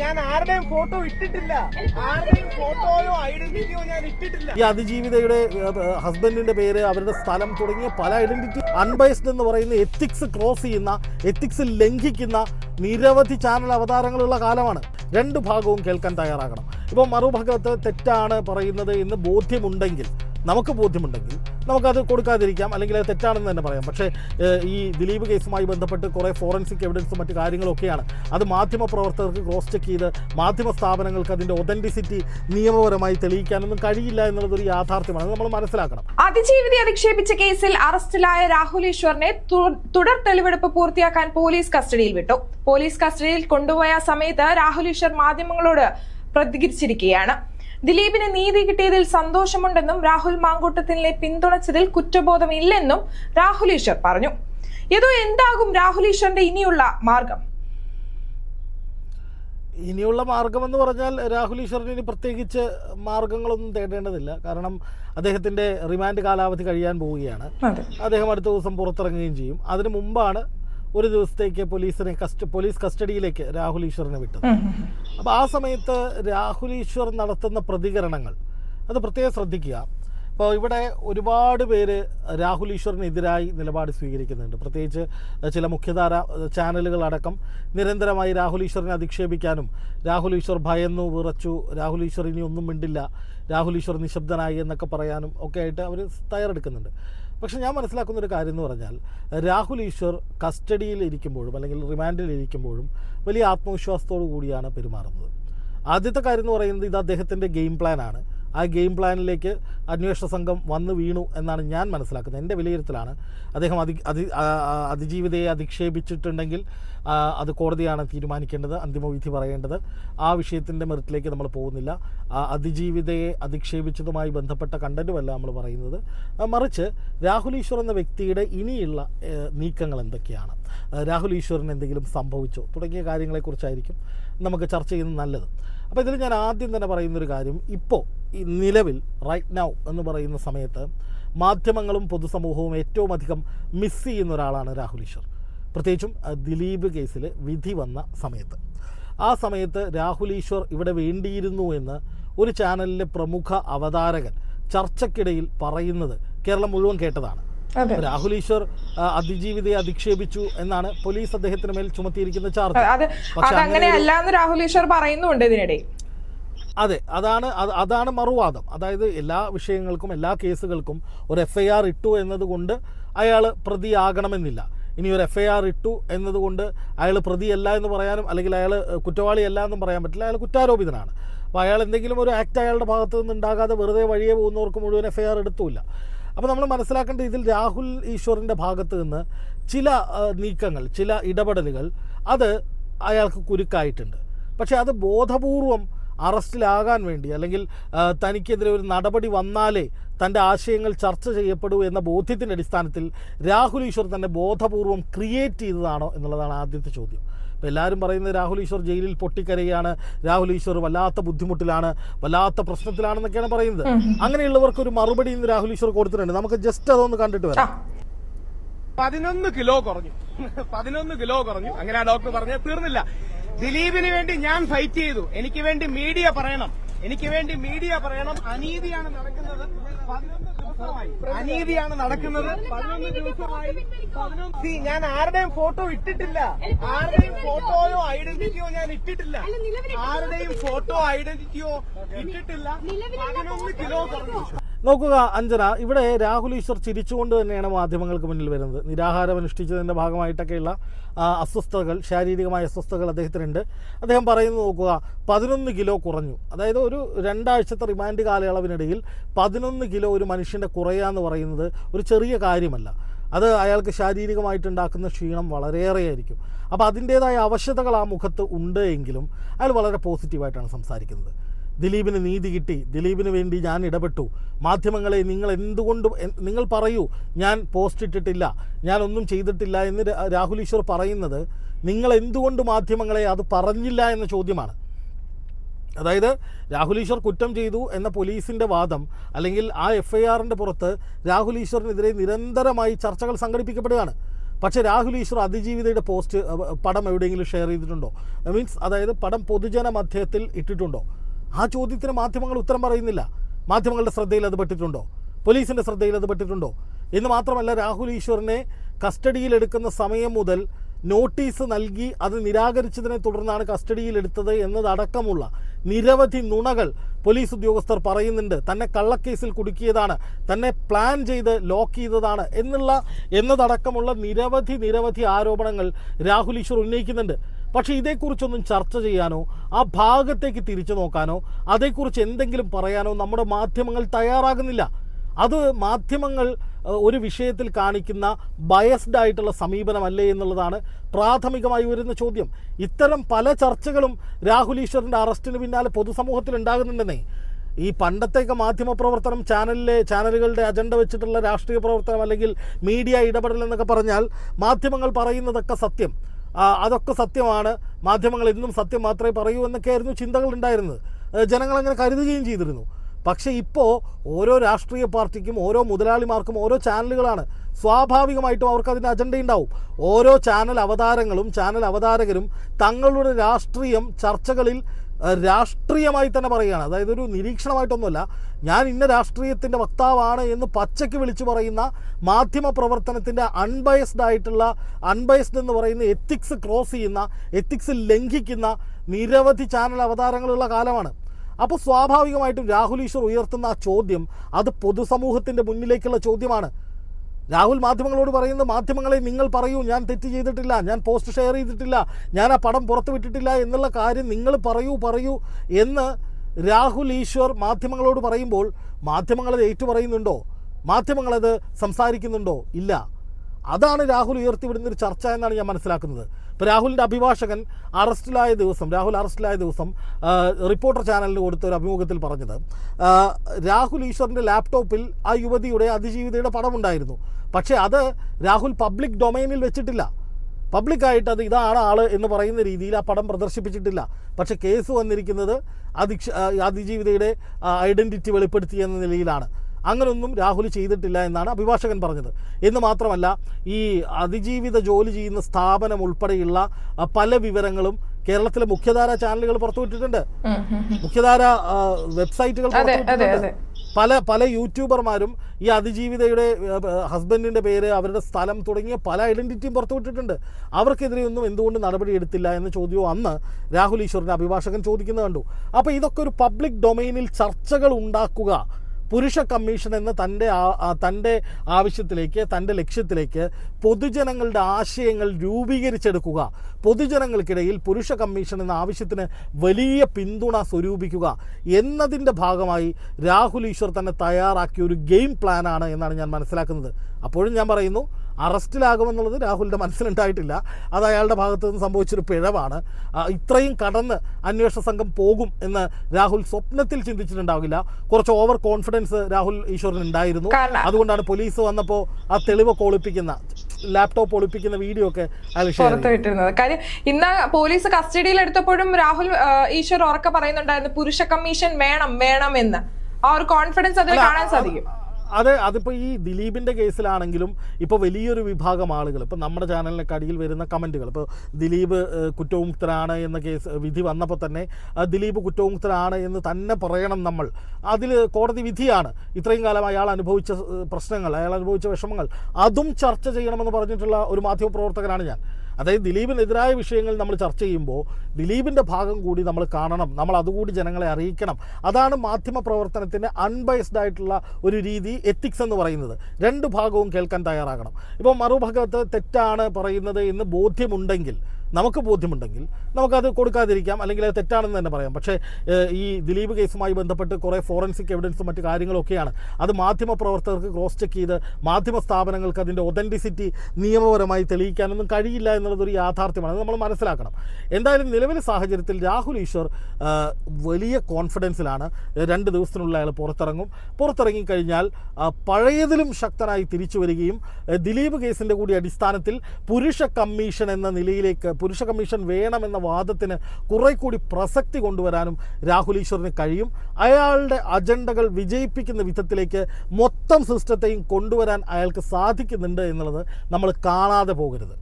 ഞാൻ ആരുടെയും ഫോട്ടോ ഇട്ടിട്ടില്ല. ആരുടെയും ഫോട്ടോയോ ഐഡന്റിറ്റിയോ ഞാൻ ഇട്ടിട്ടില്ല. ഈ അതിജീവിതയുടെ ഹസ്ബൻഡിന്റെ പേര് അവരുടെ സ്ഥലം തുടങ്ങിയ പല ഐഡന്റിറ്റി അൺബൈസ്ഡ് എന്ന് പറയുന്ന എത്തിക്സ് ക്രോസ് ചെയ്യുന്ന എത്തിക്സ് ലംഘിക്കുന്ന നിരവധി ചാനൽ അവതാരങ്ങളുള്ള കാലമാണ്. രണ്ട് ഭാഗവും കേൾക്കാൻ തയ്യാറാകണം. ഇപ്പോൾ മറുഭാഗത്ത് തെറ്റാണ് പറയുന്നത് എന്ന് ബോധ്യമുണ്ടെങ്കിൽ നമുക്ക് ബോധ്യമുണ്ടെങ്കിൽ നമുക്കത് കൊടുക്കാതിരിക്കാം അല്ലെങ്കിൽ അത് തെറ്റാണെന്ന് തന്നെ പറയാം. പക്ഷേ ഈ ദിലീപ് കേസുമായി ബന്ധപ്പെട്ട് കുറേ ഫോറൻസിക് എവിഡൻസും മറ്റു കാര്യങ്ങളൊക്കെയാണ്. അത് മാധ്യമ പ്രവർത്തകർക്ക് ക്രോസ് ചെക്ക് ചെയ്ത് മാധ്യമ സ്ഥാപനങ്ങൾക്ക് അതിന്റെ ഒതന്റിസിറ്റി നിയമപരമായി തെളിയിക്കാനൊന്നും കഴിയില്ല എന്നുള്ളതൊരു യാഥാർത്ഥ്യമാണ്. നമ്മൾ മനസ്സിലാക്കണം. അതിജീവിതി അധിക്ഷേപിച്ച കേസിൽ അറസ്റ്റിലായ രാഹുൽ ഈശ്വറിനെ തുടർ തെളിവെടുപ്പ് പൂർത്തിയാക്കാൻ പോലീസ് കസ്റ്റഡിയിൽ വിട്ടു. പോലീസ് കസ്റ്റഡിയിൽ കൊണ്ടുപോയ സമയത്ത് രാഹുൽ ഈശ്വർ മാധ്യമങ്ങളോട് പ്രതികരിച്ചിരിക്കുകയാണ്. ദിലീപിന് നീതി കിട്ടിയതിൽ സന്തോഷമുണ്ടെന്നും രാഹുൽ മാങ്കൂട്ടത്തിനെ പിന്തുണച്ചതിൽ കുറ്റബോധമില്ലെന്നും രാഹുൽ ഈശ്വർ പറഞ്ഞു. ഇത് എന്താകും രാഹുൽ ഈശ്വറിന്റെ ഇനിയുള്ള മാർഗം? ഇനിയുള്ള മാർഗമെന്ന് പറഞ്ഞാൽ രാഹുൽ ഈശ്വറിന് ഇനി പ്രത്യേകിച്ച് മാർഗങ്ങളൊന്നും തേടേണ്ടതില്ല. കാരണം അദ്ദേഹത്തിന്റെ റിമാൻഡ് കാലാവധി കഴിയാൻ പോവുകയാണ്. അദ്ദേഹം അടുത്ത ദിവസം പുറത്തിറങ്ങുകയും ചെയ്യും. അതിനു മുമ്പാണ് ഒരു ദിവസത്തേക്ക് പോലീസിനെ കസ്റ്റ പോലീസ് കസ്റ്റഡിയിലേക്ക് രാഹുൽ ഈശ്വറിനെ വിട്ടത്. അപ്പോൾ ആ സമയത്ത് രാഹുൽ ഈശ്വർ നടത്തുന്ന പ്രതികരണങ്ങൾ അത് പ്രത്യേകം ശ്രദ്ധിക്കുക. ഇപ്പോൾ ഇവിടെ ഒരുപാട് പേര് രാഹുൽ ഈശ്വറിനെതിരായി നിലപാട് സ്വീകരിക്കുന്നുണ്ട്. പ്രത്യേകിച്ച് ചില മുഖ്യധാര ചാനലുകളടക്കം നിരന്തരമായി രാഹുൽ ഈശ്വറിനെ അധിക്ഷേപിക്കാനും രാഹുൽ ഈശ്വർ ഭയന്നു വിറച്ചു രാഹുൽ ഈശ്വർ ഇനി ഒന്നും മിണ്ടില്ല രാഹുൽ ഈശ്വർ നിശബ്ദനായി എന്നൊക്കെ പറയാനും ഒക്കെ ആയിട്ട് അവർ തയ്യാറെടുക്കുന്നുണ്ട്. പക്ഷെ ഞാൻ മനസ്സിലാക്കുന്ന ഒരു കാര്യം എന്ന് പറഞ്ഞാൽ രാഹുൽ ഈശ്വർ കസ്റ്റഡിയിൽ ഇരിക്കുമ്പോഴും അല്ലെങ്കിൽ റിമാൻഡിൽ ഇരിക്കുമ്പോഴും വലിയ ആത്മവിശ്വാസത്തോടു കൂടിയാണ് പെരുമാറുന്നത്. ആദ്യത്തെ കാര്യം എന്ന് പറയുന്നത് ഇത് അദ്ദേഹത്തിന്റെ ഗെയിം പ്ലാനാണ്. ആ ഗെയിം പ്ലാനിലേക്ക് അന്വേഷണ സംഘം വന്നു വീണു എന്നാണ് ഞാൻ മനസ്സിലാക്കുന്നത്. എന്റെ വിലയിരുത്തലാണ്. അദ്ദേഹം അതി അതി അതിജീവിതയെ അധിക്ഷേപിച്ചിട്ടുണ്ടെങ്കിൽ അത് കോടതിയാണ് തീരുമാനിക്കേണ്ടത് അന്തിമവിധി പറയേണ്ടത്. ആ വിഷയത്തിന്റെ മെറിറ്റിലേക്ക് നമ്മൾ പോകുന്നില്ല. ആ അതിജീവിതയെ അധിക്ഷേപിച്ചതുമായി ബന്ധപ്പെട്ട കണ്ടന്റുമല്ല നമ്മൾ പറയുന്നത്. മറിച്ച് രാഹുൽ ഈശ്വർ എന്ന വ്യക്തിയുടെ ഇനിയുള്ള നീക്കങ്ങൾ എന്തൊക്കെയാണ്? രാഹുൽ ഈശ്വറിന് എന്തെങ്കിലും സംഭവിച്ചോ? തുടങ്ങിയ കാര്യങ്ങളെക്കുറിച്ചായിരിക്കും നമുക്ക് ചർച്ച ചെയ്യുന്നത് നല്ലത്. അപ്പോൾ ഇതിൽ ഞാൻ ആദ്യം തന്നെ പറയുന്നൊരു കാര്യം ഇപ്പോൾ ഈ നിലവിൽ റൈറ്റ് നൗ എന്ന് പറയുന്ന സമയത്ത് മാധ്യമങ്ങളും പൊതുസമൂഹവും ഏറ്റവും അധികം മിസ് ചെയ്യുന്ന ഒരാളാണ് രാഹുൽ ഈശ്വർ. പ്രത്യേകിച്ചും ദിലീപ് കേസിൽ വിധി വന്ന സമയത്ത്. ആ സമയത്ത് രാഹുൽ ഈശ്വർ ഇവിടെ വേണ്ടിയിരുന്നു എന്ന് ഒരു ചാനലിലെ പ്രമുഖ അവതാരകൻ ചർച്ചക്കിടയിൽ പറയുന്നത് കേരളം മുഴുവൻ കേട്ടതാണ്. രാഹുൽ ഈശ്വർ അതിജീവിതയെ അധിക്ഷേപിച്ചു എന്നാണ് പോലീസ് അദ്ദേഹത്തിന് മേൽ ചുമത്തിയിരിക്കുന്ന ചാർജ്. പക്ഷെ അതങ്ങനെയല്ല എന്ന് രാഹുൽ ഈശ്വർ പറയുന്നുണ്ട് ഇതിനിടയിൽ. അതെ അതാണ് അതാണ് മറുവാദം. അതായത് എല്ലാ വിഷയങ്ങൾക്കും എല്ലാ കേസുകൾക്കും ഒരു എഫ് ഐ ആർ ഇട്ടു എന്നതുകൊണ്ട് അയാൾ പ്രതിയാകണമെന്നില്ല. ഇനി ഒരു എഫ് ഐ ആർ ഇട്ടു എന്നതുകൊണ്ട് അയാൾ പ്രതിയല്ല എന്ന് പറയാനും അല്ലെങ്കിൽ അയാൾ കുറ്റവാളിയല്ല എന്നും പറയാൻ പറ്റില്ല. അയാൾ കുറ്റാരോപിതനാണ്. അപ്പോൾ അയാൾ എന്തെങ്കിലും ഒരു ആക്ട് അയാളുടെ ഭാഗത്തു നിന്ന് ഉണ്ടാകാതെ വെറുതെ വഴിയെ പോകുന്നവർക്ക് മുഴുവൻ എഫ് ഐ ആർ എടുത്തുമില്ല. അപ്പോൾ നമ്മൾ മനസ്സിലാക്കേണ്ട ഇതിൽ രാഹുൽ ഈശ്വറിന്റെ ഭാഗത്തു നിന്ന് ചില നീക്കങ്ങൾ ചില ഇടപെടലുകൾ അത് അയാൾക്ക് കുരുക്കായിട്ടുണ്ട്. പക്ഷേ അത് ബോധപൂർവം അറസ്റ്റിലാകാൻ വേണ്ടി അല്ലെങ്കിൽ തനിക്കെതിരെ ഒരു നടപടി വന്നാലേ തന്റെ ആശയങ്ങൾ ചർച്ച ചെയ്യപ്പെടൂ എന്ന ബോധ്യത്തിന്റെ അടിസ്ഥാനത്തിൽ രാഹുൽ ഈശ്വർ തന്നെ ബോധപൂർവം ക്രിയേറ്റ് ചെയ്തതാണോ എന്നുള്ളതാണ് ആദ്യത്തെ ചോദ്യം. അപ്പോൾ എല്ലാവരും പറയുന്നത് രാഹുൽ ഈശ്വർ ജയിലിൽ പൊട്ടിക്കരയാണ് രാഹുൽ ഈശ്വർ വല്ലാത്ത ബുദ്ധിമുട്ടിലാണ് വല്ലാത്ത പ്രശ്നത്തിലാണെന്നൊക്കെയാണ് പറയുന്നത്. അങ്ങനെയുള്ളവർക്ക് ഒരു മറുപടി ഇന്ന് രാഹുൽ ഈശ്വർ കൊടുത്തിട്ടുണ്ട്. നമുക്ക് ജസ്റ്റ് അതൊന്ന് കണ്ടിട്ട് വരാം. പതിനൊന്ന് കിലോ കുറഞ്ഞു. പതിനൊന്ന് കിലോ കുറഞ്ഞു. അങ്ങനെ ആ ഡോക്ടർ പറഞ്ഞത് തീർന്നില്ല. ദിലീപിന് വേണ്ടി ഞാൻ ഫൈറ്റ് ചെയ്തു. എനിക്ക് വേണ്ടി മീഡിയ പറയണം. എനിക്ക് വേണ്ടി മീഡിയ പറയണം. അനീതിയാണ് നടക്കുന്നത്. അനീതിയാണ് നടക്കുന്നത്. പതിനൊന്ന് ദിവസമായി ഞാൻ ആരുടെയും ഫോട്ടോ ഇട്ടിട്ടില്ല. ആരുടെയും ഫോട്ടോയോ ഐഡന്റിറ്റിയോ ഞാൻ ഇട്ടിട്ടില്ല. ആരുടെയും ഫോട്ടോ ഐഡന്റിറ്റിയോ ഇട്ടിട്ടില്ല. പതിനൊന്ന് കിലോ നോക്കുക അഞ്ജന ഇവിടെ രാഹുൽ ഈശ്വർ ചിരിച്ചുകൊണ്ട് തന്നെയാണ് മാധ്യമങ്ങൾക്ക് മുന്നിൽ വരുന്നത്. നിരാഹാരം അനുഷ്ഠിച്ചതിന്റെ ഭാഗമായിട്ടൊക്കെയുള്ള അസ്വസ്ഥതകൾ ശാരീരികമായ അസ്വസ്ഥതകൾ അദ്ദേഹത്തിനുണ്ട്. അദ്ദേഹം പറയുന്നത് നോക്കുക പതിനൊന്ന് കിലോ കുറഞ്ഞു. അതായത് ഒരു രണ്ടാഴ്ചത്തെ റിമാൻഡ് കാലയളവിനിടയിൽ പതിനൊന്ന് കിലോ ഒരു മനുഷ്യന്റെ കുറയുക കുറയാന്ന് പറയുന്നത് ഒരു ചെറിയ കാര്യമല്ല. അത് അയാൾക്ക് ശാരീരികമായിട്ടുണ്ടാക്കുന്ന ക്ഷീണം വളരെയേറെയായിരിക്കും. അപ്പോൾ അതിന്റേതായ അവശതകൾ ആ മുഖത്ത് ഉണ്ട് എങ്കിലും അയാൾ വളരെ പോസിറ്റീവായിട്ടാണ് സംസാരിക്കുന്നത്. ദിലീപിന് നീതി കിട്ടി. ദിലീപിന് വേണ്ടി ഞാൻ ഇടപെട്ടു. മാധ്യമങ്ങളെ നിങ്ങൾ എന്തുകൊണ്ട് നിങ്ങൾ പറയൂ. ഞാൻ പോസ്റ്റ് ഇട്ടിട്ടില്ല. ഞാൻ ഒന്നും ചെയ്തിട്ടില്ല എന്ന് രാഹുൽ ഈശ്വർ പറയുന്നത് നിങ്ങൾ എന്തുകൊണ്ട് മാധ്യമങ്ങളെ അത് പറഞ്ഞില്ല എന്ന ചോദ്യമാണ്. അതായത് രാഹുൽ ഈശ്വർ കുറ്റം ചെയ്തു എന്ന പോലീസിന്റെ വാദം അല്ലെങ്കിൽ ആ എഫ് ഐ ആറിന്റെ പുറത്ത് രാഹുൽ ഈശ്വറിനെതിരെ നിരന്തരമായി ചർച്ചകൾ സംഘടിപ്പിക്കപ്പെടുകയാണ്. പക്ഷേ രാഹുൽ ഈശ്വർ അതിജീവിതയുടെ പോസ്റ്റ് പടം എവിടെയെങ്കിലും ഷെയർ ചെയ്തിട്ടുണ്ടോ? മീൻസ് അതായത് പടം പൊതുജന മധ്യത്തിൽ ഇട്ടിട്ടുണ്ടോ? ആ ചോദ്യത്തിന് മാധ്യമങ്ങൾ ഉത്തരം പറയുന്നില്ല. മാധ്യമങ്ങളുടെ ശ്രദ്ധയിൽ അത് പെട്ടിട്ടുണ്ടോ? പോലീസിന്റെ ശ്രദ്ധയിൽ അത് പെട്ടിട്ടുണ്ടോ? എന്ന് മാത്രമല്ല രാഹുൽ ഈശ്വറിനെ കസ്റ്റഡിയിലെടുക്കുന്ന സമയം മുതൽ നോട്ടീസ് നൽകി അത് നിരാകരിച്ചതിനെ തുടർന്നാണ് കസ്റ്റഡിയിലെടുത്തത് എന്നതടക്കമുള്ള നിരവധി നുണകൾ പോലീസ് ഉദ്യോഗസ്ഥർ പറയുന്നുണ്ട്. തന്നെ കള്ളക്കേസിൽ കുടുക്കിയതാണ് തന്നെ പ്ലാൻ ചെയ്ത് ലോക്ക് ചെയ്തതാണ് എന്നുള്ള എന്നതടക്കമുള്ള നിരവധി നിരവധി ആരോപണങ്ങൾ രാഹുൽ ഈശ്വർ ഉന്നയിക്കുന്നുണ്ട്. പക്ഷേ ഇതേക്കുറിച്ചൊന്നും ചർച്ച ചെയ്യാനോ ആ ഭാഗത്തേക്ക് തിരിച്ചു നോക്കാനോ അതേക്കുറിച്ച് എന്തെങ്കിലും പറയാനോ നമ്മുടെ മാധ്യമങ്ങൾ തയ്യാറാകുന്നില്ല. അത് മാധ്യമങ്ങൾ ഒരു വിഷയത്തിൽ കാണിക്കുന്ന ബയസ്ഡ് ആയിട്ടുള്ള സമീപനമല്ലേ എന്നുള്ളതാണ് പ്രാഥമികമായി വരുന്ന ചോദ്യം. ഇത്തരം പല ചർച്ചകളും രാഹുൽ ഈശ്വറിന്റെ അറസ്റ്റിന് പിന്നാലെ പൊതുസമൂഹത്തിൽ ഉണ്ടാകുന്നുണ്ടെന്നേ. ഈ പണ്ടത്തേക്ക് മാധ്യമ പ്രവർത്തനം ചാനലിലെ ചാനലുകളുടെ അജണ്ട വെച്ചിട്ടുള്ള രാഷ്ട്രീയ പ്രവർത്തനം അല്ലെങ്കിൽ മീഡിയ ഇടപെടൽ എന്നൊക്കെ പറഞ്ഞാൽ മാധ്യമങ്ങൾ പറയുന്നതൊക്കെ സത്യം. അതൊക്കെ സത്യമാണ്. മാധ്യമങ്ങൾ എന്നും സത്യം മാത്രമേ പറയൂ എന്നൊക്കെയായിരുന്നു ചിന്തകൾ ഉണ്ടായിരുന്നത്. ജനങ്ങളങ്ങനെ കരുതുകയും ചെയ്തിരുന്നു. പക്ഷേ ഇപ്പോൾ ഓരോ രാഷ്ട്രീയ പാർട്ടിക്കും ഓരോ മുതലാളിമാർക്കും ഓരോ ചാനലുകളാണ് സ്വാഭാവികമായിട്ടും അവർക്ക് അതിന്റെ അജണ്ട ഉണ്ടാവും ഓരോ ചാനൽ അവതാരങ്ങളും ചാനൽ അവതാരകരും തങ്ങളുടെ രാഷ്ട്രീയം ചർച്ചകളിൽ രാഷ്ട്രീയമായി തന്നെ പറയുകയാണ്. അതായത് ഒരു നിരീക്ഷണമായിട്ടൊന്നുമല്ല. ഞാൻ ഇന്ന രാഷ്ട്രീയത്തിന്റെ വക്താവാണ് എന്ന് പച്ചയ്ക്ക് വിളിച്ചു പറയുന്ന മാധ്യമ പ്രവർത്തനത്തിന്റെ അൺബയസ്ഡ് ആയിട്ടുള്ള അൺബയസ്ഡ് എന്ന് പറയുന്ന എത്തിക്സ് ക്രോസ് ചെയ്യുന്ന എത്തിക്സ് ലംഘിക്കുന്ന നിരവധി ചാനൽ അവതാരങ്ങളുള്ള കാലമാണ്. അപ്പോൾ സ്വാഭാവികമായിട്ടും രാഹുൽ ഈശ്വർ ഉയർത്തുന്ന ആ ചോദ്യം അത് പൊതുസമൂഹത്തിന്റെ മുന്നിലേക്കുള്ള ചോദ്യമാണ്. രാഹുൽ മാധ്യമങ്ങളോട് പറയുന്ന മാധ്യമങ്ങളെ നിങ്ങൾ പറയൂ. ഞാൻ തെറ്റ് ചെയ്തിട്ടില്ല. ഞാൻ പോസ്റ്റ് ഷെയർ ചെയ്തിട്ടില്ല. ഞാൻ ആ പടം പുറത്തു വിട്ടിട്ടില്ല എന്നുള്ള കാര്യം നിങ്ങൾ പറയൂ പറയൂ എന്ന് രാഹുൽ ഈശ്വർ മാധ്യമങ്ങളോട് പറയുമ്പോൾ മാധ്യമങ്ങളത് ഏറ്റുപറയുന്നുണ്ടോ? മാധ്യമങ്ങളത് സംസാരിക്കുന്നുണ്ടോ? ഇല്ല. അതാണ് രാഹുൽ ഉയർത്തിവിടുന്നൊരു ചർച്ച എന്നാണ് ഞാൻ മനസ്സിലാക്കുന്നത്. ഇപ്പോൾ രാഹുലിന്റെ അഭിഭാഷകൻ അറസ്റ്റിലായ ദിവസം രാഹുൽ അറസ്റ്റിലായ ദിവസം റിപ്പോർട്ടർ ചാനലിന് കൊടുത്ത ഒരു അഭിമുഖത്തിൽ പറഞ്ഞത് രാഹുൽ ഈശ്വറിന്റെ ലാപ്ടോപ്പിൽ ആ യുവതിയുടെ അതിജീവിതയുടെ പടമുണ്ടായിരുന്നു. പക്ഷേ അത് രാഹുൽ പബ്ലിക് ഡൊമൈനിൽ വെച്ചിട്ടില്ല. പബ്ലിക്കായിട്ട് അത് ഇതാണ് ആൾ എന്ന് പറയുന്ന രീതിയിൽ ആ പടം പ്രദർശിപ്പിച്ചിട്ടില്ല. പക്ഷെ കേസ് വന്നിരിക്കുന്നത് അതിക്ഷ അതിജീവിതയുടെ ഐഡന്റിറ്റി വെളിപ്പെടുത്തി എന്ന നിലയിലാണ്. അങ്ങനൊന്നും രാഹുൽ ചെയ്തിട്ടില്ല എന്നാണ് അഭിഭാഷകൻ പറഞ്ഞത്. എന്ന് മാത്രമല്ല ഈ അതിജീവിത ജോലി ചെയ്യുന്ന സ്ഥാപനം ഉൾപ്പെടെയുള്ള പല വിവരങ്ങളും കേരളത്തിലെ മുഖ്യധാര ചാനലുകൾ പുറത്തുവിട്ടിട്ടുണ്ട്. മുഖ്യധാര വെബ്സൈറ്റുകൾ പുറത്തുവിട്ടിട്ടുണ്ട് പല പല യൂട്യൂബർമാരും ഈ അതിജീവിതയുടെ ഹസ്ബൻഡിന്റെ പേര് അവരുടെ സ്ഥലം തുടങ്ങിയ പല ഐഡന്റിറ്റിയും പുറത്തുവിട്ടിട്ടുണ്ട് അവർക്കെതിരെ ഒന്നും എന്തുകൊണ്ട് നടപടി എടുത്തില്ല എന്ന ചോദ്യവും അന്ന് രാഹുൽ ഈശ്വറിന്റെ അഭിഭാഷകൻ ചോദിക്കുന്നത് കണ്ടു. അപ്പോൾ ഇതൊക്കെ ഒരു പബ്ലിക് ഡൊമൈനിൽ ചർച്ചകൾ ഉണ്ടാക്കുക പുരുഷ കമ്മീഷൻ എന്ന തന്റെ തന്റെ ആവശ്യത്തിലേക്ക് തന്റെ ലക്ഷ്യത്തിലേക്ക് പൊതുജനങ്ങളുടെ ആശയങ്ങൾ രൂപീകരിച്ചെടുക്കുക പൊതുജനങ്ങൾക്കിടയിൽ പുരുഷ കമ്മീഷൻ എന്ന ആവശ്യത്തിന് വലിയ പിന്തുണ സ്വരൂപിക്കുക എന്നതിന്റെ ഭാഗമായി രാഹുൽ ഈശ്വർ തന്നെ തയ്യാറാക്കിയ ഒരു ഗെയിം പ്ലാനാണ് എന്നാണ് ഞാൻ മനസ്സിലാക്കുന്നത്. അപ്പോഴും ഞാൻ പറയുന്നു അറസ്റ്റിലാകുമെന്നുള്ളത് രാഹുലിന്റെ മനസ്സിലുണ്ടായിട്ടില്ല. അത് അയാളുടെ ഭാഗത്തു നിന്ന് സംഭവിച്ചൊരു പിഴവാണ്. ഇത്രയും കടന്ന് അന്വേഷണ സംഘം പോകും എന്ന് രാഹുൽ സ്വപ്നത്തിൽ ചിന്തിച്ചിട്ടുണ്ടാവില്ല. കുറച്ച് ഓവർ കോൺഫിഡൻസ് രാഹുൽ ഈശ്വറിന് ഉണ്ടായിരുന്നു. അതുകൊണ്ടാണ് പോലീസ് വന്നപ്പോൾ ആ തെളിവ് ഒളിപ്പിക്കുന്ന ലാപ്ടോപ്പ് ഒളിപ്പിക്കുന്ന വീഡിയോ ഒക്കെ അയാൾ കാര്യം ഇന്ന് പോലീസ് കസ്റ്റഡിയിൽ എടുത്തപ്പോഴും രാഹുൽ ഈശ്വർ ഉറക്കെ പറയുന്നുണ്ടായിരുന്നു പുരുഷ കമ്മീഷൻ വേണം വേണം എന്ന്. ആ ഒരു കോൺഫിഡൻസ് അതിൽ കാണാൻ സാധിക്കും. അത് അതിപ്പോൾ ഈ ദിലീപിന്റെ കേസിലാണെങ്കിലും ഇപ്പോൾ വലിയൊരു വിഭാഗം ആളുകൾ ഇപ്പോൾ നമ്മുടെ ചാനലിനൊക്കെ അടിയിൽ വരുന്ന കമന്റുകൾ ഇപ്പോൾ ദിലീപ് കുറ്റവിമുക്തനാണ് എന്ന കേസ് വിധി വന്നപ്പോൾ തന്നെ ദിലീപ് കുറ്റവിമുക്തനാണ് എന്ന് തന്നെ പറയണം നമ്മൾ. അതിൽ കോടതി വിധിയാണ്. ഇത്രയും കാലം അയാൾ അനുഭവിച്ച പ്രശ്നങ്ങൾ അയാൾ അനുഭവിച്ച വിഷമങ്ങൾ അതും ചർച്ച ചെയ്യണമെന്ന് പറഞ്ഞിട്ടുള്ള ഒരു മാധ്യമപ്രവർത്തകനാണ് ഞാൻ. അതായത് ദിലീപിനെതിരായ വിഷയങ്ങൾ നമ്മൾ ചർച്ച ചെയ്യുമ്പോൾ ദിലീപിന്റെ ഭാഗം കൂടി നമ്മൾ കാണണം. നമ്മൾ അതുകൂടി ജനങ്ങളെ അറിയിക്കണം. അതാണ് മാധ്യമ പ്രവർത്തനത്തിന്റെ അൺബൈസ്ഡ് ആയിട്ടുള്ള ഒരു രീതി എത്തിക്സ് എന്ന് പറയുന്നത്. രണ്ട് ഭാഗവും കേൾക്കാൻ തയ്യാറാകണം. ഇപ്പോൾ മറുഭാഗത്ത് തെറ്റാണ് പറയുന്നത് എന്ന് ബോധ്യമുണ്ടെങ്കിൽ നമുക്ക് ബോധ്യമുണ്ടെങ്കിൽ നമുക്കത് കൊടുക്കാതിരിക്കാം അല്ലെങ്കിൽ അത് തെറ്റാണെന്ന് തന്നെ പറയാം. പക്ഷേ ഈ ദിലീപ് കേസുമായി ബന്ധപ്പെട്ട് കുറേ ഫോറൻസിക് എവിഡൻസും മറ്റു കാര്യങ്ങളൊക്കെയാണ്. അത് മാധ്യമ പ്രവർത്തകർക്ക് ക്രോസ് ചെക്ക് ചെയ്ത് മാധ്യമ സ്ഥാപനങ്ങൾക്ക് അതിന്റെ ഒതന്റിസിറ്റി നിയമപരമായി തെളിയിക്കാനൊന്നും കഴിയില്ല എന്നുള്ളതൊരു യാഥാർത്ഥ്യമാണ്. അത് നമ്മൾ മനസ്സിലാക്കണം. എന്തായാലും നിലവിലെ സാഹചര്യത്തിൽ രാഹുൽ ഈശ്വർ വലിയ കോൺഫിഡൻസിലാണ്. രണ്ട് ദിവസത്തിനുള്ളിൽ അയാൾ പുറത്തിറങ്ങും. പുറത്തിറങ്ങി കഴിഞ്ഞാൽ പഴയതിലും ശക്തനായി തിരിച്ചു വരികയും ദിലീപ് കേസിന്റെ കൂടി അടിസ്ഥാനത്തിൽ പുരുഷ കമ്മീഷൻ എന്ന നിലയിലേക്ക് പുരുഷ കമ്മീഷൻ വേണമെന്ന വാദത്തിന് കുറെ കൂടി പ്രസക്തി കൊണ്ടുവരാനും രാഹുൽ ഈശ്വറിന് കഴിയും. അയാളുടെ അജണ്ടകൾ വിജയിപ്പിക്കുന്ന വിധത്തിലേക്ക് മൊത്തം സിസ്റ്റത്തെയും കൊണ്ടുവരാൻ അയാൾക്ക് സാധിക്കുന്നുണ്ട് എന്നുള്ളത് നമ്മൾ കാണാതെ പോകരുത്.